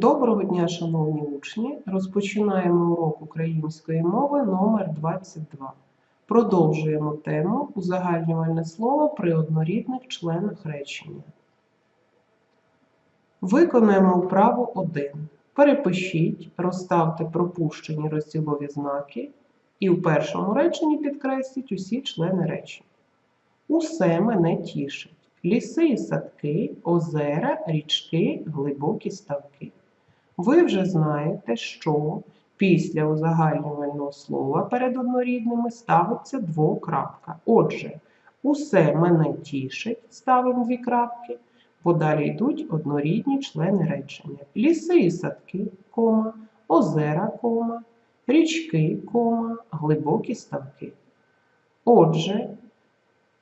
Доброго дня, шановні учні! Розпочинаємо урок української мови номер 22. Продовжуємо тему узагальнювальне слово при однорідних членах речення. Виконаємо вправу 1. Перепишіть, розставте пропущені розділові знаки і в першому реченні підкресліть усі члени речення. Усе мене тішить. Ліси і садки, озера, річки, глибокі ставки. Ви вже знаєте, що після узагальнювального слова перед однорідними ставиться двокрапка. Отже, усе мене тішить, ставимо дві крапки. Подалі йдуть однорідні члени речення. Ліси і садки, кома, озера, кома, річки, кома, глибокі ставки. Отже,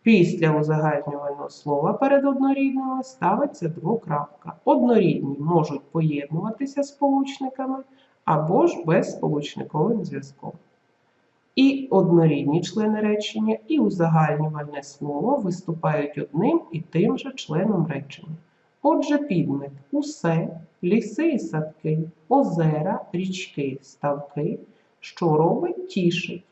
Після узагальнювального слова перед однорідними ставиться двокрапка. Однорідні можуть поєднуватися сполучниками або ж безсполучниковим зв'язком. І однорідні члени речення, і узагальнювальне слово виступають одним і тим же членом речення. Отже, підмет усе, ліси і садки, озера, річки, ставки, що робить тішить.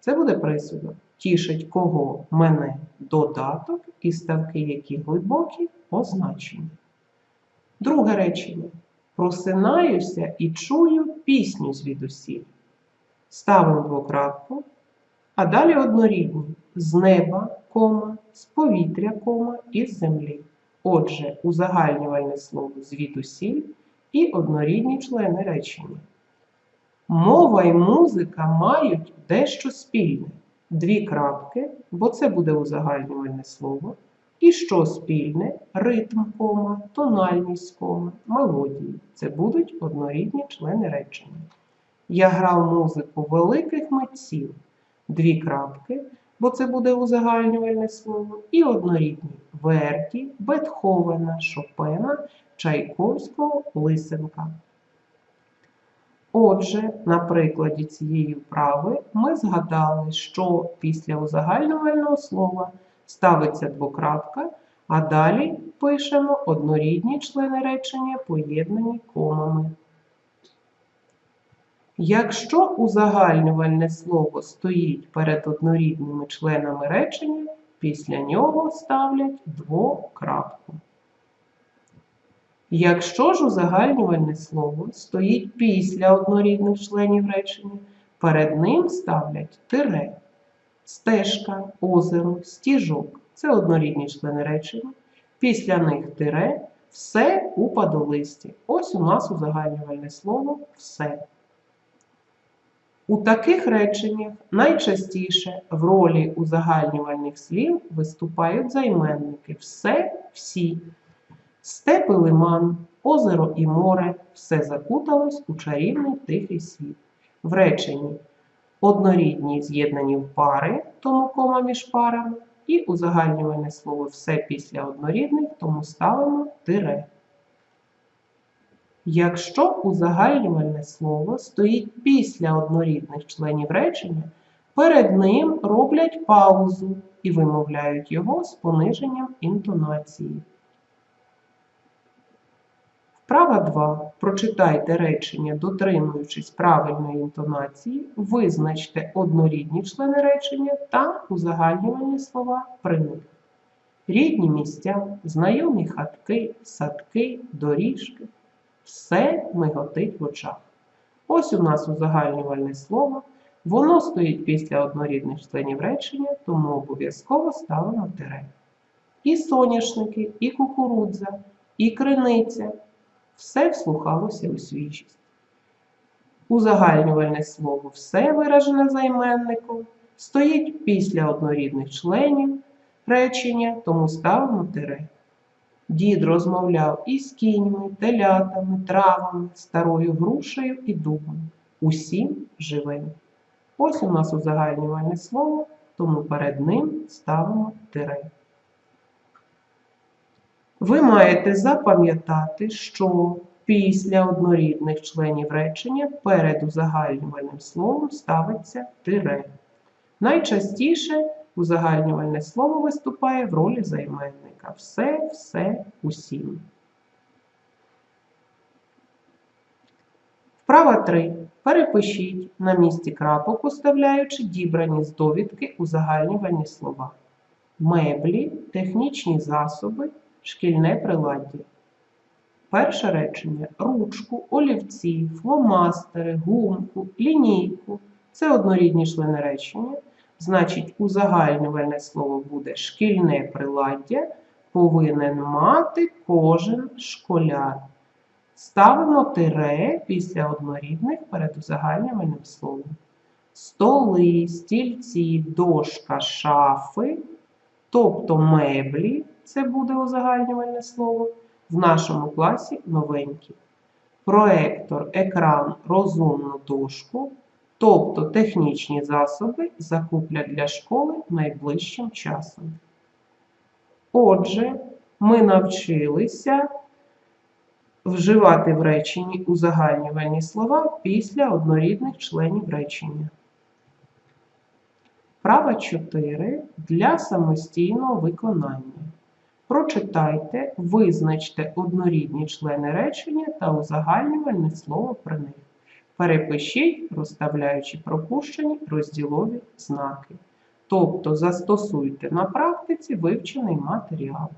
Це буде присудок. Тішить кого мене додаток і ставки, які глибокі, означені. Друге речення. Просинаюся і чую пісню звідусіль. Ставимо двокрапку, а далі однорідні з неба, кома, з повітря, кома і з землі. Отже, узагальнювальне слово звідусіль і однорідні члени речення. Мова і музика мають дещо спільне дві крапки, бо це буде узагальнювальне слово. І що спільне? Ритм кома, тональність кома, мелодії. Це будуть однорідні члени речення. Я грав музику великих митців. Дві крапки, бо це буде узагальнювальне слово. І однорідні Верді, Бетховена, Шопена, Чайковського, Лисенка. Отже, на прикладі цієї вправи ми згадали, що після узагальнювального слова ставиться двокрапка, а далі пишемо однорідні члени речення, поєднані комами. Якщо узагальнювальне слово стоїть перед однорідними членами речення, після нього ставлять двокрапку. Якщо ж узагальнювальне слово стоїть після однорідних членів речення, перед ним ставлять тире, стежка, озеро, стіжок це однорідні члени речення. Після них тире все у падолисті. Ось у нас узагальнювальне слово все. У таких реченнях найчастіше в ролі узагальнювальних слів виступають займенники все, всі. Степ і лиман, озеро і море все закуталось у чарівний тихий світ. В реченні однорідні з'єднані в пари, тому кома між парами, і узагальнювальне слово все після однорідних, тому ставимо тире. Якщо узагальнювальне слово стоїть після однорідних членів речення, перед ним роблять паузу і вимовляють його з пониженням інтонації. Вправа 2. Прочитайте речення, дотримуючись правильної інтонації, визначте однорідні члени речення та узагальнювальні слова при них. Рідні місця, знайомі хатки, садки, доріжки. Все миготить в очах. Ось у нас узагальнювальне слово. Воно стоїть після однорідних членів речення, тому обов'язково ставимо тире. І соняшники, і кукурудза, і криниця все вслухалося у свіжість. Узагальнювальне слово все виражене займенником, стоїть після однорідних членів речення, тому ставимо тире. Дід розмовляв із кіньми, телятами, травами, старою грушею і дубом. Усім живим. Ось у нас узагальнювальне слово, тому перед ним ставимо тире. Ви маєте запам'ятати, що після однорідних членів речення перед узагальнювальним словом ставиться тире. Найчастіше узагальнювальне слово виступає в ролі займенника. Все, все, усім. Вправа 3. Перепишіть на місці крапок, поставляючи дібрані з довідки узагальнювальні слова. Меблі, технічні засоби, шкільне приладдя. Перше речення ручку, олівці, фломастери, гумку, лінійку це однорідні члени речення. Значить, узагальнювальне слово буде шкільне приладдя повинен мати кожен школяр. Ставимо тире після однорідних перед узагальнювальним словом. Столи, стільці, дошка, шафи, тобто меблі, це буде узагальнювальне слово, в нашому класі новенькі. Проектор, екран, розумну дошку, тобто технічні засоби закуплять для школи найближчим часом. Отже, ми навчилися вживати в реченні узагальнювальні слова після однорідних членів речення. Права 4 для самостійного виконання. Прочитайте, визначте однорідні члени речення та узагальнювальне слово при них. Перепишіть, розставляючи пропущені розділові знаки. Тобто застосуйте на практиці вивчений матеріал.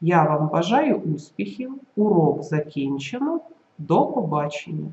Я вам бажаю успіхів. Урок закінчено. До побачення!